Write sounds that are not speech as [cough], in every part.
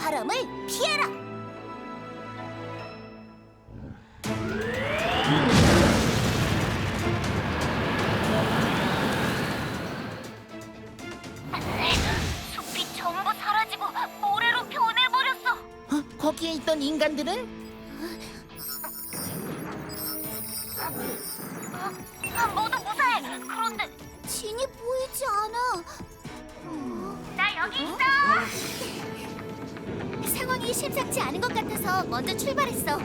바람을 피해라. 숲이 전부 사라지고 모래로 변해버렸어. 어? 거기에 있던 인간들은? 심상치 않은 것 같아서 먼저 출발했어.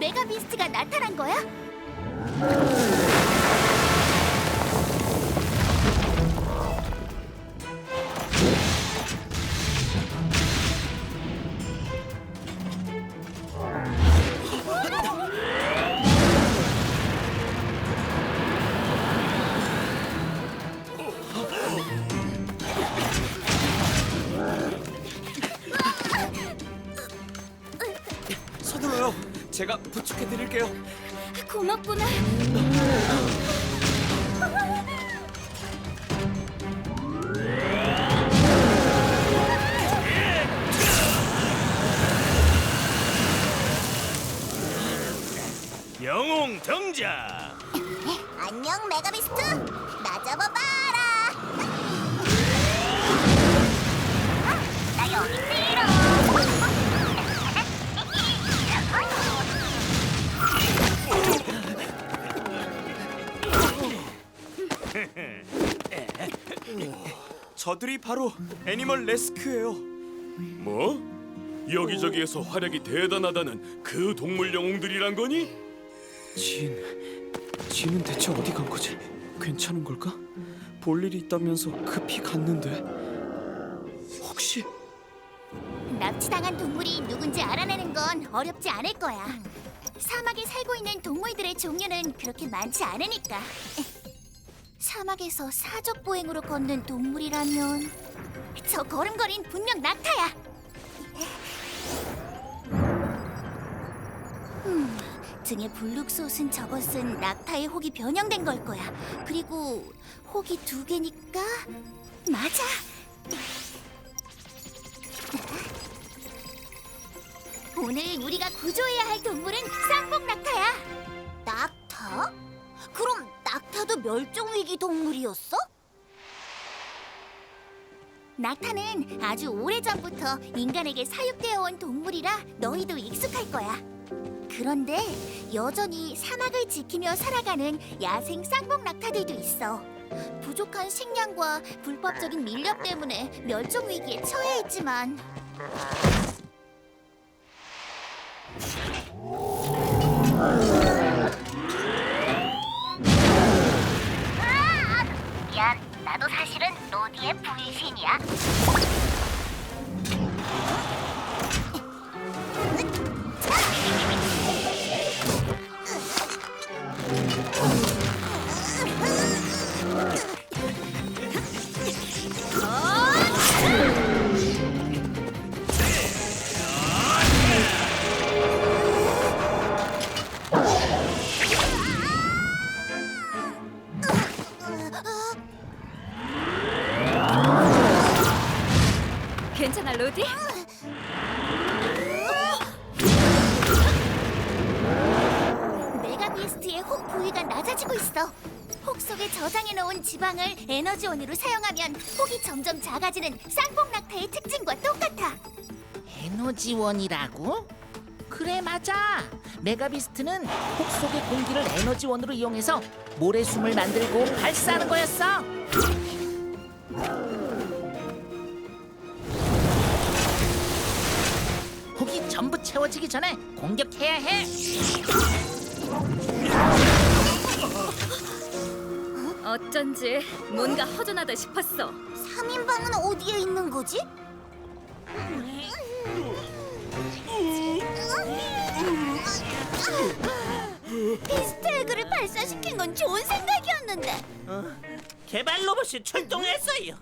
메가 비스트가 나타난 거야? 서둘러요. 제가 부축해 드릴게요. 고맙구나. 영웅 등장. 안녕 메가비스트. 나 잡아봐라. 나 여기 있어. 저들이 바로 애니멀 레스큐예요. 뭐? 여기저기에서 활약이 대단하다는 그 동물 영웅들이란 거니? 진, 진은 대체 어디 간 거지? 괜찮은 걸까? 볼 일이 있다면서 급히 갔는데 혹시 납치당한 동물이 누군지 알아내는 건 어렵지 않을 거야. 사막에 살고 있는 동물들의 종류는 그렇게 많지 않으니까. 사막에서 사적 보행으로 걷는 동물이라면 저 걸음걸이는 분명 낙타야. 음, 등에 블룩소스는 저것은 낙타의 혹이 변형된 걸 거야. 그리고 혹이 두 개니까 맞아. 오늘 우리가 구조해야 할 동물은 쌍복 낙타야. 낙타? 그럼 낙타도 멸종 위기 동물이었어? 낙타는 아주 오래전부터 인간에게 사육되어 온 동물이라 너희도 익숙할 거야. 그런데 여전히 사막을 지키며 살아가는 야생 쌍복 낙타들도 있어. 부족한 식량과 불법적인 밀렵 때문에 멸종 위기에 처해 있지만 나도 사실은 로디의 분신이야. 낮아지고 있어. 혹 속에 저장해 놓은 지방을 에너지원으로 사용하면 혹이 점점 작아지는 쌍복 낙타의 특징과 똑같아. 에너지원이라고? 그래 맞아 메가비스트는 혹 속의 공기를 에너지원으로 이용해서 모래숨을 만들고 발사하는 거였어 혹이 전부 채워지기 전에 공격해야 해 어쩐지 뭔가 허전하다 싶었어. 3인방은 어디에 있는 거지? 비스트 에그를 발사시킨 건 좋은 생각이었는데 개발 로봇이 출동했어요.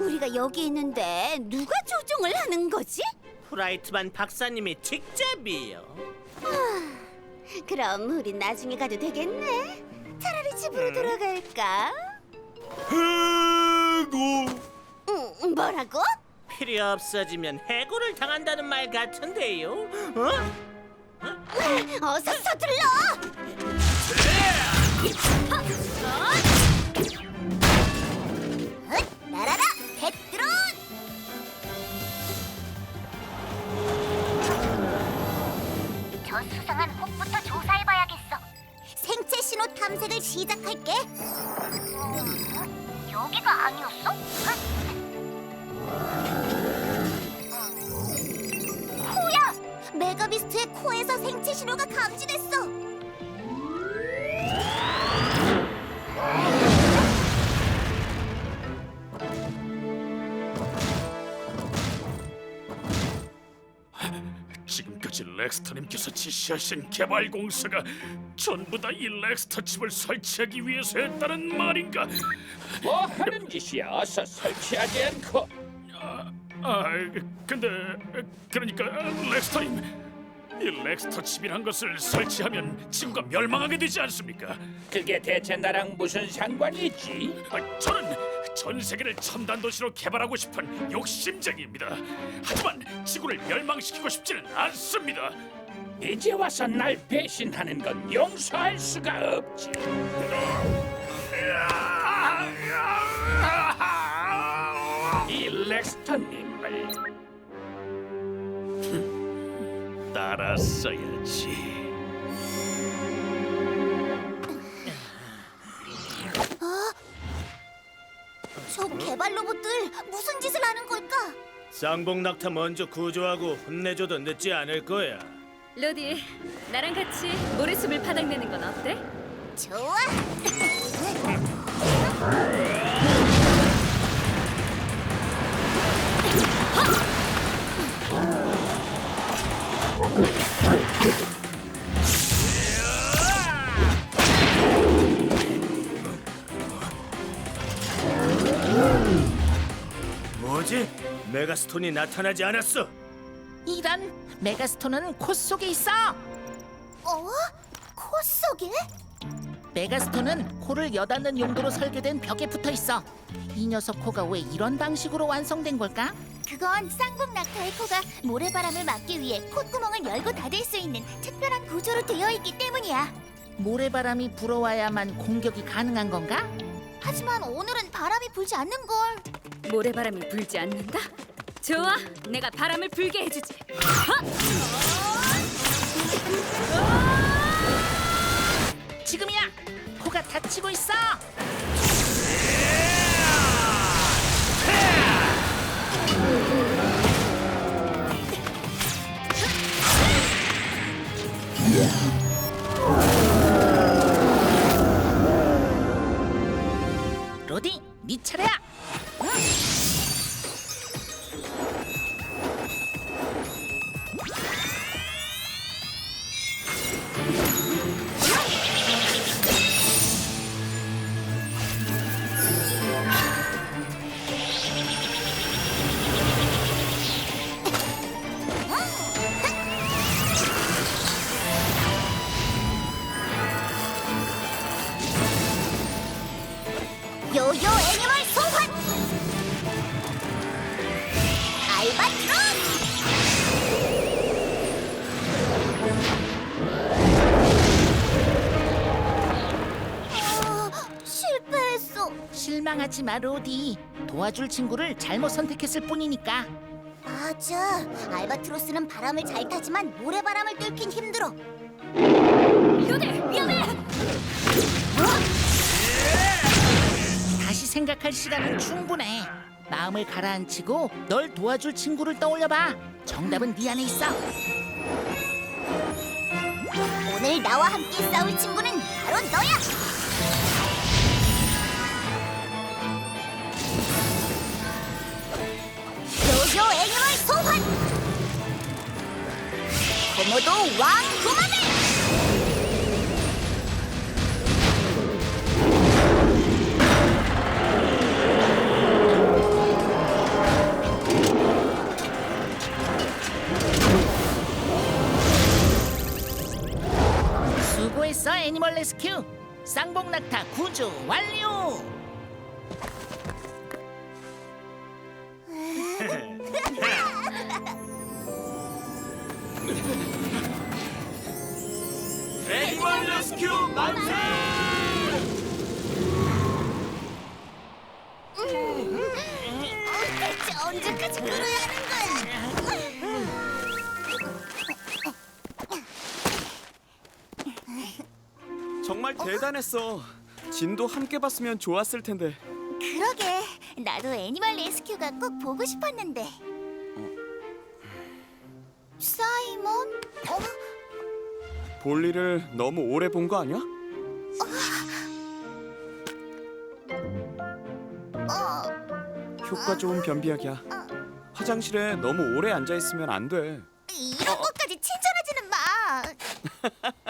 우리가 여기 있는데 누가 조종을 하는 거지? 프라이트만 박사님이 직접이요. 그럼 우린 나중에 가도 되겠네. 차라리 집으로 돌아갈까? 해고 응, 뭐라고? 필요 없어지면 해고를 당한다는 말 같은데요. 어? 어서 서둘러! 코에서 생체 신호가 감지됐어. 지금까지 렉스터님께서 지시하신 개발 공사가 전부 다 이 렉스터 칩을 설치하기 위해서였다는 말인가? 뭐 하는 짓이야? 어서 설치하지 않고 아, 근데 그러니까 렉스터님, 이 렉스터 칩이란 것을 설치하면 지구가 멸망하게 되지 않습니까? 그게 대체 나랑 무슨 상관이 있지? 아, 저는 전 세계를 첨단 도시로 개발하고 싶은 욕심쟁이입니다. 하지만 지구를 멸망시키고 싶지는 않습니다. 이제 와서 날 배신하는 건 용서할 수가 없지. 이 렉스터님 따랐어야지. 저 개발 로봇들 무슨 짓을 하는 걸까? 쌍봉 낙타 먼저 구조하고 혼내줘도 늦지 않을 거야. 로디, 나랑 같이 모래숲을 파닥내는 건 어때? 좋아. [laughs] 뭐지? 메가스톤이 나타나지 않았어. 이런 메가스톤은 코 속에 있어. 어? 코 속에? 메가스톤은 코를 여닫는 용도로 설계된 벽에 붙어 있어. 이 녀석 코가 왜 이런 방식으로 완성된 걸까? 그건 쌍봉 낙타의 코가 모래바람을 막기 위해 콧구멍을 열고 닫을 수 있는 특별한 구조로 되어 있기 때문이야. 모래바람이 불어와야만 공격이 가능한 건가? 하지만 오늘은 바람이 불지 않는 걸. 모래바람이 불지 않는다? 좋아, 내가 바람을 불게 해주지. 지금이야. 코가 다치고 있어. 요요 애니멀 소환! 알바트론! 아, 실패했어. 실망하지 마, 로디. 도와줄 친구를 잘못 선택했을 뿐이니까. 맞아. 알바트로스는 바람을 잘 타지만 모래바람을 뚫긴 힘들어. 로디, 위험해! 생각할 시간은 충분해. 마음을 가라앉히고 널 도와줄 친구를 떠올려봐. 정답은 네 안에 있어. 오늘 나와 함께 싸울 친구는 바로 너야. 요요 애니멀 소환. 코모도 왕 구마들. 구조 완료. 애니멀 레스큐 만세! 대체 언제까지 그래야 하는 거야? 정말 대단했어. 진도 함께 봤으면 좋았을 텐데. 그러게 나도 애니멀 레스큐가 꼭 보고 싶었는데 사이먼? 어? 볼일을 너무 오래 본 거 아니야? 어, 효과 좋은 변비약이야. 화장실에 너무 오래 앉아 있으면 안 돼. 이런 것까지 칭찬하지는 마 [laughs]